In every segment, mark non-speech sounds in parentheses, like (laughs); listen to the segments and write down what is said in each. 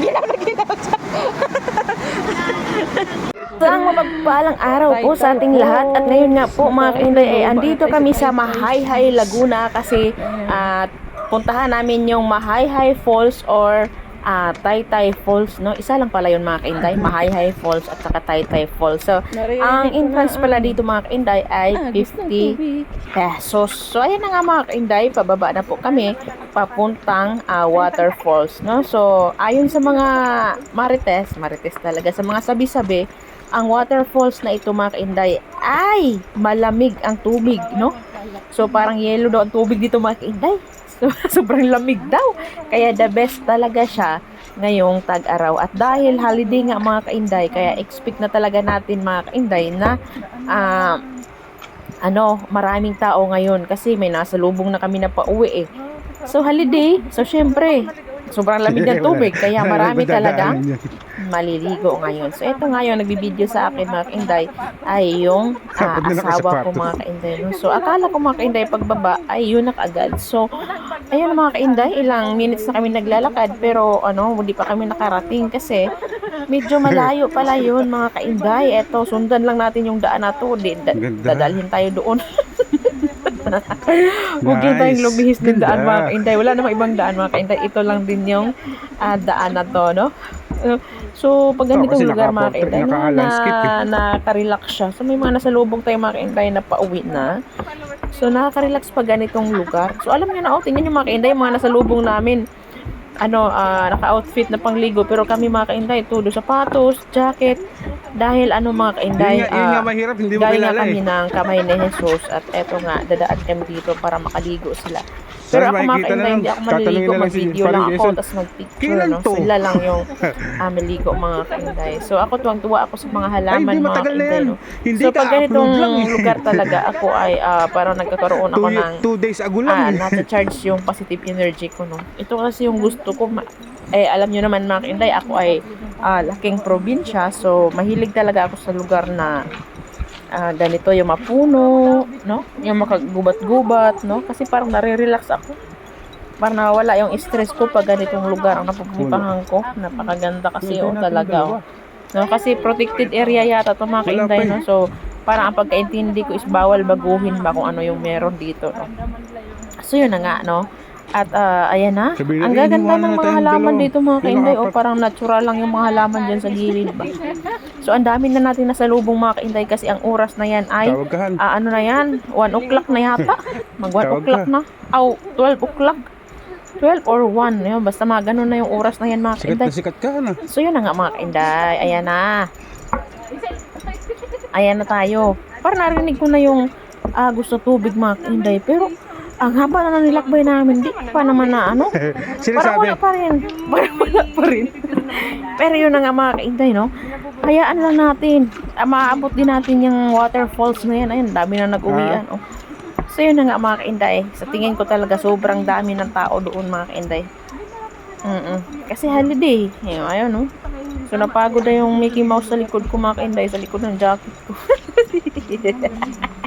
Ginaw na ginaw siya. Isang mapagpalang araw po sa ating lahat at ngayon nga po mga kainday ay andito kami sa Mahayhay Laguna kasi at puntahan namin yung Mahayhay Falls or ah, Taytay Falls no? Isa lang pala yun mga kainday Mahayhay Falls at saka Taytay Falls. So ang entrance pala dito mga kainday ay 50 pesos. So ayan na nga mga kainday pababa na po kami papuntang ah, waterfalls no so ayon sa mga marites marites talaga sa mga sabi-sabi ang waterfalls na ito mga kainday ay malamig ang tubig, no? So parang yellow daw ang tubig dito mga kainday. So, (laughs) sobrang lamig daw. Kaya the best talaga siya ngayong tag-araw. At dahil holiday nga mga kainday, kaya expect na talaga natin mga kainday na ah, ano, maraming tao ngayon kasi may nasa lubong na kami na pauwi eh. So holiday, so syempre, sobrang lamig ng tubig kaya marami talagang maliligo ngayon. So, ito ngayon, nagbibideo sa akin mga kainday ay yung na asawa ko mga kainday. No? So, akala ko mga kainday pagbaba ay yun na agad. So, ayun mga kainday, ilang minutes na kami naglalakad pero ano, hindi pa kami nakarating kasi medyo malayo pala yun mga kainday. Ito, sundan lang natin yung daan na to. Di, da- Ganda. dadalhin tayo doon. (laughs) (laughs) Huwag yun tayong Nice. lumihis ng daan mga kainday. Wala namang ibang daan mga kainday. Ito lang din yung ah, daan na to, no? Uh, So, pag ganitong kasi lugar mga kainday, na, naka-landscape eh. nakaka-relax siya. So, may mga nasa lubong tayo mga kainday na pauwi na. So, nakaka-relax pag ganitong lugar. So, alam niyo na, oh, tingnan niyo mga kainday, mga nasa lubong namin, ano, ah, naka-outfit na pangligo. Pero kami mga kainday, tulo sapatos, jacket, dahil ano mga kainday, Yun nga, yun ah, nga mahirap, hindi mo Galing nga kami eh. ng kamay ni Jesus at eto nga, dadaan kami dito para makaligo sila. Pero Sorry, ako mga makikita na lang. hindi ako Tatanungin maliligo, na lang si mag-video Parang lang ako, Jason. tapos mag-picture, Kailan no? to? Sila lang yung ah, maligo mga kainday. So ako tuwang-tuwa ako sa mga halaman, Ay, hindi mga matagal na kainday, yan. no? Hindi So ka pag ganitong upload lang eh. lugar talaga, ako ay ah, parang nagkakaroon ako Two, ng two days ago ah, lang. eh. nasa charge yung positive energy ko, no? Ito kasi yung gusto ko, ma- eh, alam nyo naman mga kainday, ako ay ah, laking probinsya, so mahilig talaga ako sa lugar na ah, ganito yung mapuno, no? Yung makagubat-gubat, no? Kasi parang nare-relax ako. Parang nawawala yung stress ko pag ganitong lugar ang napupuntahan ko. Napakaganda kasi oh, talaga. Oh. No, kasi protected area yata ito mga kainday, pa eh. no? So, parang ang pagkaintindi ko is bawal baguhin ba kung ano yung meron dito, no? So, yun na nga, no? At ah, ayan na. Sabihin Ang natin, gaganda ng na mga halaman dalawa. dito mga kainday. O parang natural lang yung mga halaman dyan sa gilid ba. So, ang dami na natin nasa lubong mga kainday kasi ang oras na yan ay. Ah, ano na yan? 1 o'clock na yata. (laughs) Mag 1 Tawag o'clock na. Aw, 12 o'clock. 12 or 1. Yun, basta mga ganun na yung oras na yan mga Sikat kainday. na sikat ka, Han. ah. So yun na nga mga kainday. Ayan na. Ayan na tayo. Parang narinig ko na yung ah, gusto tubig mga kainday. Pero ang haba na nilakbay namin. Di pa naman na ano. (laughs) Parang Sinasabi, wala pa rin. Parang wala pa rin. Pero yun na nga mga kainday, no? Hayaan lang natin. Ah, maabot din natin yung waterfalls na yan. Ayun, dami na nag-uwian. Oh. So yun na nga mga kainday. Sa tingin ko talaga sobrang dami ng tao doon mga kainday. Mm Kasi holiday. Ayun, ayun, no? So napagod na yung Mickey Mouse sa likod ko mga kainday. Sa likod ng jacket ko. (laughs)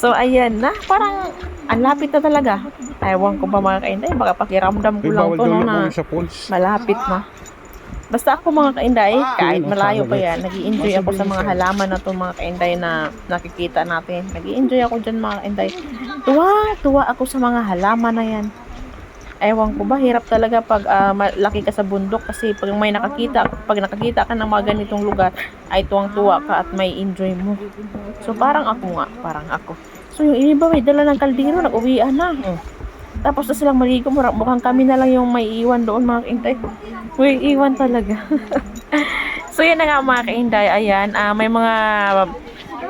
so ayan na. Parang ang lapit na talaga. Ewan ko ba mga kainday. Baka pakiramdam ko lang to no, na malapit na. Basta ako mga kainday, kahit malayo pa yan, nag enjoy ako sa mga halaman na to mga kainday na nakikita natin. nag enjoy ako dyan mga kainday. Tuwa, tuwa ako sa mga halaman na yan. Ewan ko ba, hirap talaga pag ah, malaki ka sa bundok kasi pag may nakakita, pag nakakita ka ng mga ganitong lugar, ay tuwang-tuwa ka at may enjoy mo. So parang ako nga, parang ako. So yung iba may dala ng kaldero, nag-uwian na. Oh. Tapos na silang maligo, mukhang kami na lang yung may iwan doon mga kaintay. May iwan talaga. (laughs) so yan na nga mga kainday, ayan, ah, may mga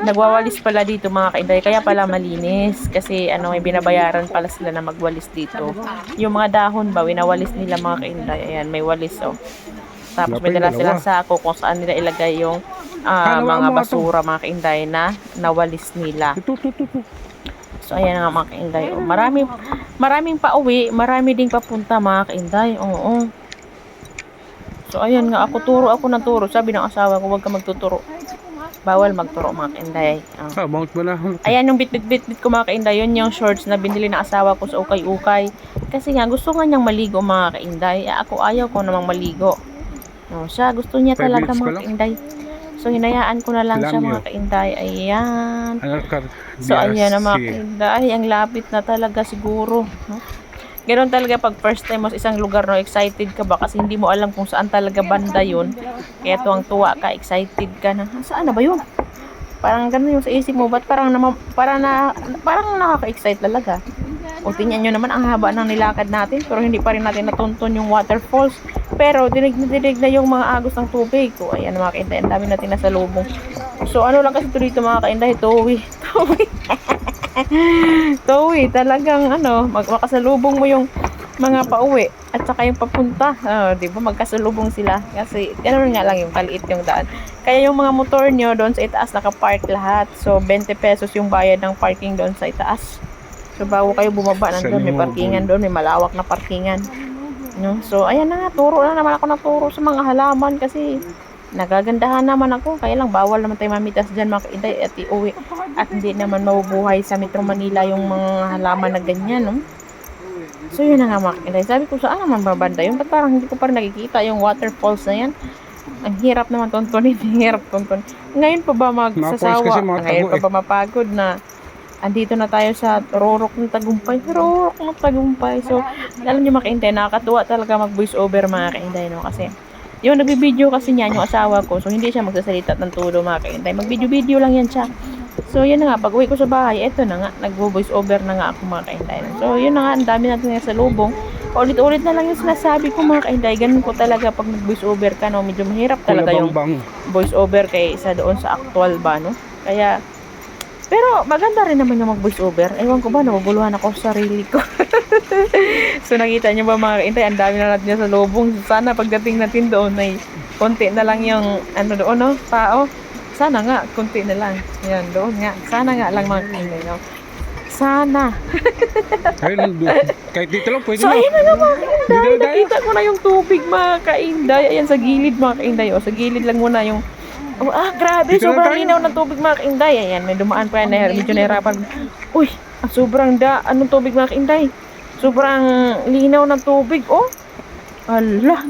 nagwawalis pala dito mga kainday, kaya pala malinis. Kasi ano, may binabayaran pala sila na magwalis dito. Yung mga dahon ba, winawalis nila mga kainday, ayan, may walis oh. Tapos may pa dala silang sako kung saan nila ilagay yung Halawa mga basura mga kainday na nawalis nila. So ayan nga mga kainday. Oh, marami, maraming pauwi, marami ding papunta mga kainday. Oo. So ayan nga, ako turo ako ng turo. Sabi ng asawa ko, huwag ka magtuturo. Bawal magturo mga kainday. Oh. Ah, Mount Balahon. Ayan yung bit-bit-bit ko mga kainday. Yun yung shorts na binili ng asawa ko sa ukay-ukay. Kasi nga gusto nga niyang maligo mga kainday. Eh, ako ayaw ko namang maligo. No, siya gusto niya Five talaga minutes pa mga lang? kainday. So hinayaan ko na lang siya mga kainday. Ayan. So ayan na mga kainday. Ang lapit na talaga siguro. No? Ganon talaga pag first time mo sa isang lugar no, excited ka ba kasi hindi mo alam kung saan talaga banda yun. Kaya tuwang tuwa ka, excited ka na. "Ah, Saan na ba yun? Parang ganun yung sa isip mo, ba't parang, nama, parang, na, parang nakaka-excite talaga. O tingnan nyo naman ang haba ng nilakad natin pero hindi pa rin natin natunton yung waterfalls. Pero dinig na dinig na yung mga agos ng tubig. O ayan mga kainday, ang dami natin nasa lubong. So ano lang kasi ito dito mga kainday, tuwi. Tuwi. (laughs) (laughs) tuwi, talagang ano, mag makasalubong mo yung mga pauwi at saka yung papunta. Oh, 'di ba? Magkasalubong sila kasi ganoon nga lang yung kaliit yung daan. Kaya yung mga motor nyo doon sa itaas naka-park lahat. So 20 pesos yung bayad ng parking doon sa itaas. So bago kayo bumaba Sa nandun, may parkingan doon, may malawak na parkingan. No? So ayan na nga, turo na naman ako ng turo sa mga halaman kasi nagagandahan naman ako. Kaya lang bawal naman tayo mamitas dyan mga kainday at iuwi. At hindi naman mabubuhay sa Metro Manila yung mga halaman na ganyan. No? So yun na nga mga kainday. Sabi ko saan naman babanda yun? Ba't parang hindi ko pa rin nakikita yung waterfalls na yan? Ang hirap naman tontonin, (laughs) ang hirap tontonin. Ngayon pa ba magsasawa? Ngayon pa eh. ba mapagod na andito na tayo sa Rorok ng Tagumpay. Rorok ng Tagumpay. So, alam niyo mga kainday, nakakatuwa talaga mag voice over mga kainday, no? Kasi, yung nagbibideo kasi niya, yung asawa ko, so hindi siya magsasalita ng tulo mga kainday. Magbideo-video lang yan siya. So, yun na nga, pag uwi ko sa bahay, eto na nga, nagvo-voice over na nga ako mga kainday. So, yun na nga, ang dami natin nga sa lubong. Ulit-ulit na lang yung sinasabi ko mga kainday. Ganun ko talaga pag nag-voice over ka, no? Medyo mahirap talaga yung voice over kay isa doon sa actual ba, no? Kaya, pero maganda rin naman yung mag-voice over. Ewan ko ba, nabubuluhan ako sa sarili ko. (laughs) so nakita niyo ba mga kaintay, ang dami na natin sa lubong. Sana pagdating natin doon ay konti na lang yung ano doon, no? Tao. Sana nga, konti na lang. Yan, doon nga. Sana nga lang mga kaintay, no? Sana. (laughs) Ayun, kahit dito lang pwede So, na. ayun na nga mga kainday. Nakita ko na yung tubig mga kainday. Ayan, sa gilid mga kainday. O, sa gilid lang muna yung... Oh, ah, grabe. Dito sobrang linaw ng tubig mga kainday. Ayan, may dumaan pa yan. Na, medyo nahirapan. Uy, ah, sobrang da... Anong tubig mga kainday? Sobrang linaw ng tubig. Oh, ala.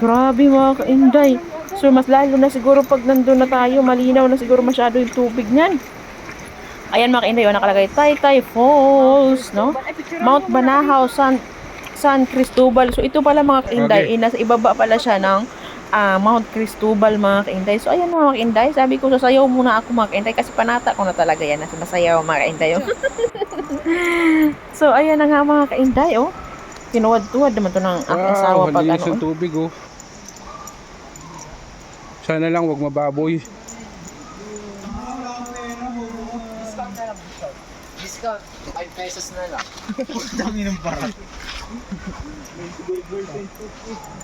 Grabe mga kainday. So, mas lalo na siguro pag nandun na tayo, malinaw na siguro masyado yung tubig niyan. Ayan mga kainday, oh, nakalagay Taytay Falls, no? Mount Banahaw, San, San Cristobal. So, ito pala mga kainday, Okay. eh, nasa ibaba pala siya ng ah, Mount Cristobal mga kainday. So, ayan mga kainday, sabi ko, sasayaw muna ako mga kainday kasi panata ko na talaga yan. Nasa masayaw mga kainday, oh. (laughs) so, ayan na nga mga kainday, oh. Tinuwad-tuwad naman to ng aking asawa Wow, pag malinis ano. ang tubig oh. Sana lang wag mababoy. Discount, 5 pesos na lang.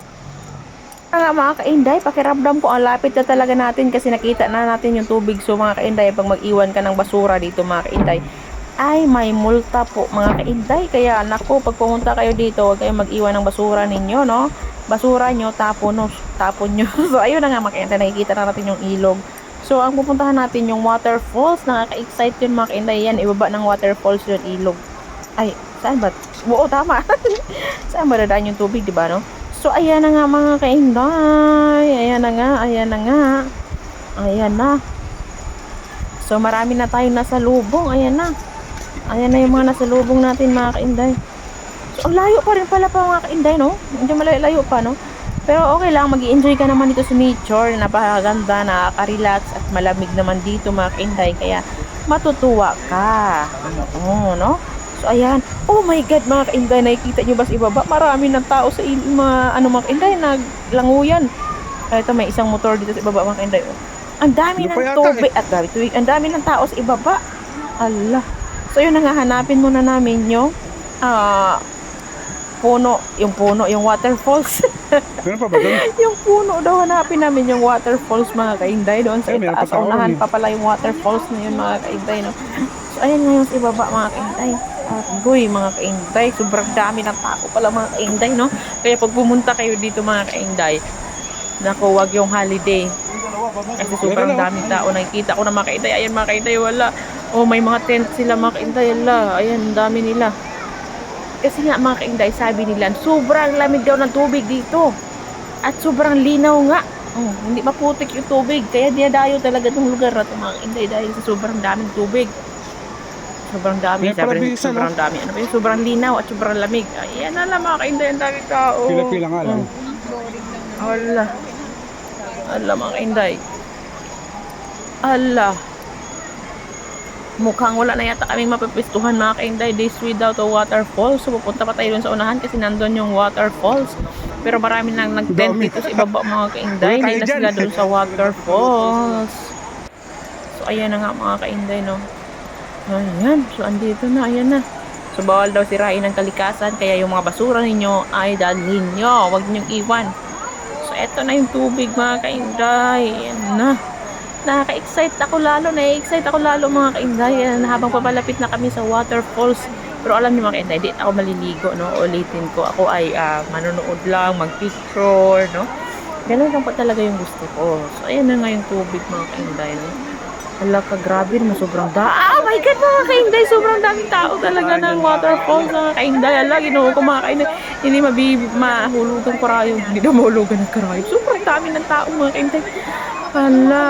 (laughs) Ah, mga kainday, pakiramdam ko ang lapit na talaga natin kasi nakita na natin yung tubig. So mga kainday, pag mag-iwan ka ng basura dito mga kainday, ay may multa po mga kainday. Kaya nako, pag pumunta kayo dito, huwag kayong mag-iwan ng basura ninyo, no? Basura nyo, tapon, no? tapon nyo. (laughs) so ayun na nga mga kainday, nakikita na natin yung ilog. So ang pupuntahan natin yung waterfalls, nakaka-excite yun mga kainday yan, ibaba ng waterfalls yun ilog. Ay, saan ba? (laughs) Oo, tama. (laughs) saan ba dadaan yung tubig, di ba, no? So, ayan na nga mga kainday. Ayan na nga, ayan na nga. Ayan na. So, marami na tayong nasa lubong. Ayan na. Ayan na yung mga nasa lubong natin mga kainday. So, ang layo pa rin pala pa mga kainday, no? Medyo malayo-layo pa, no? Pero okay lang, mag enjoy ka naman dito sa nature. Napakaganda, nakaka-relax at malamig naman dito mga kainday. Kaya matutuwa ka. Oo, no? So, ayan. Oh my God, mga kainday, nakikita nyo ba sa ibaba? Marami ng tao sa mga, ano mga kainday, naglanguyan. Kaya ito, may isang motor dito sa ibaba, mga kainday. Oh. Ang dami Ano ng tubig, at grabe, tubig. Ang dami ng tao sa ibaba. Allah. So, yun na nga, hanapin muna namin yung, ah, puno, yung puno, yung waterfalls. (laughs) Meron pa ba doon? yung puno daw hanapin namin yung waterfalls mga kainday doon sa meron itaas. Unahan eh. pa pala yung waterfalls na yun mga kainday. No? So ayan ngayon sa ibaba mga kainday. At boy mga kainday, sobrang dami ng tao pala mga kainday. No? Kaya pag pumunta kayo dito mga kainday, naku wag yung holiday. Kasi sobrang daming tao. Nakikita ko na mga kainday. Ayan mga kainday, wala. Oh, may mga tent sila mga kainday. Ala, ayan, dami nila. Kasi nga mga kainday, sabi nila, sobrang lamig daw ng tubig dito. At sobrang linaw nga. Oh, hindi maputik yung tubig. Kaya dinadayo talaga itong lugar na ito mga kainday dahil sa sobrang daming tubig. Sobrang dami. Kaya Sabi rin, no? sobrang dami. Ano ba yung sobrang linaw at sobrang lamig. Ayan na lang mga kainday, ang daming tao. Pila-pila nga lang. Oh. Ala. Ala mga kainday. Ala. Mukhang wala na yata kaming mapipistuhan mga kainday days without a waterfall. So pupunta pa tayo dun sa unahan kasi nandun yung waterfalls. Pero marami nang nag-tent Dami. dito sa ibaba mga kainday. Hindi na sila dun sa waterfalls. So ayan na nga mga kainday no. Ayan. So andito na. Ayan na. So bawal daw sirain ng kalikasan kaya yung mga basura ninyo ay dalhin nyo. Huwag ninyong iwan. So eto na yung tubig mga kainday. Ayan na. Nakaka-excite ako lalo. Na-excite ako lalo mga kainday. Ayan, habang papalapit na kami sa waterfalls. Pero alam niyo mga kainday, di ako maliligo. No? Ulitin ko. Ako ay ah, manonood lang, mag-picture. No? Ganun lang pa talaga yung gusto ko. So ayan na nga yung tubig mga kainday. No? Hala ka, grabe naman, sobrang da... Ah, my God, mga kainday, sobrang daming tao talaga ng waterfalls, mga kainday. Hala, ginoo ko, mga kainday. Hindi mahulugan ko rayo. Hindi na mahulugan ng karayo. Sobrang dami ng tao, mga kainday. Hala,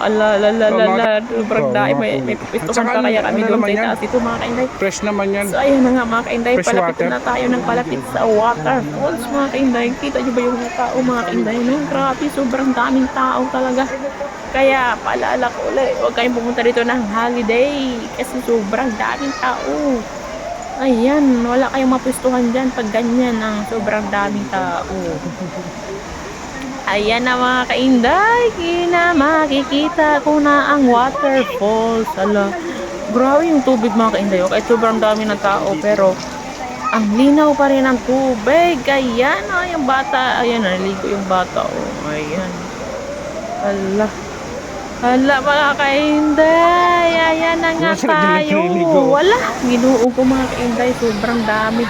ala, ala, ala, ala, ala. Sobrang dami. May, may saka pa kaya ano- kami ano doon sa itaas. Ito, mga kainday. Fresh naman yan. So, ayan na nga mga kainday, palapit na tayo ng palapit sa waterfalls mga kainday. Kita nyo ba yung tao mga kainday? No? Grabe, sobrang daming tao talaga. Kaya paalala ko ulit, huwag kayong pumunta dito ng holiday kasi sobrang daming tao. Ayan, wala kayong mapustuhan dyan pag ganyan ang sobrang daming tao. Ayan na mga kainday, kina makikita ko na ang waterfalls. Ala, grabe yung tubig mga kainday. Okay, sobrang dami ng tao pero ang linaw pa rin ng tubig. Ayan, oh, yung bata. Ayan, naliligo yung bata. Oh, ayan. Ala. Ala, mga kainday. Ayan na nga Wala tayo. Wala. Ginuo ko mga kainday. Sobrang dami.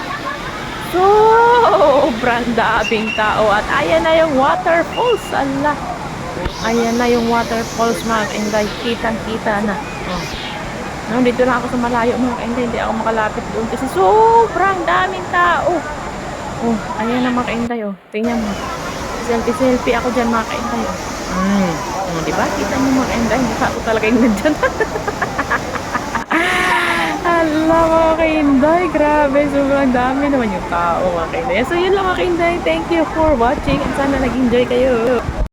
Sobrang daming tao. At ayan na yung waterfalls. Ala. Ayan na yung waterfalls mga kainday. Kitang-kita na. Oh. No, dito lang ako sa malayo mga kainday. Hindi ako makalapit doon kasi sobrang daming tao. Oh, ayan na mga kainday. Oh. Tingnan mo. Selfie-selfie ako dyan mga kainday. Oh. Mm. Oh, di ba? Kita niyo mga kainday. Mukha ko talaga yung nandyan. (laughs) Hala mga kainday. Grabe. Sobrang dami naman yung tao mga kainday. So yun lang mga kainday. Thank you for watching. At sana nag-enjoy kayo.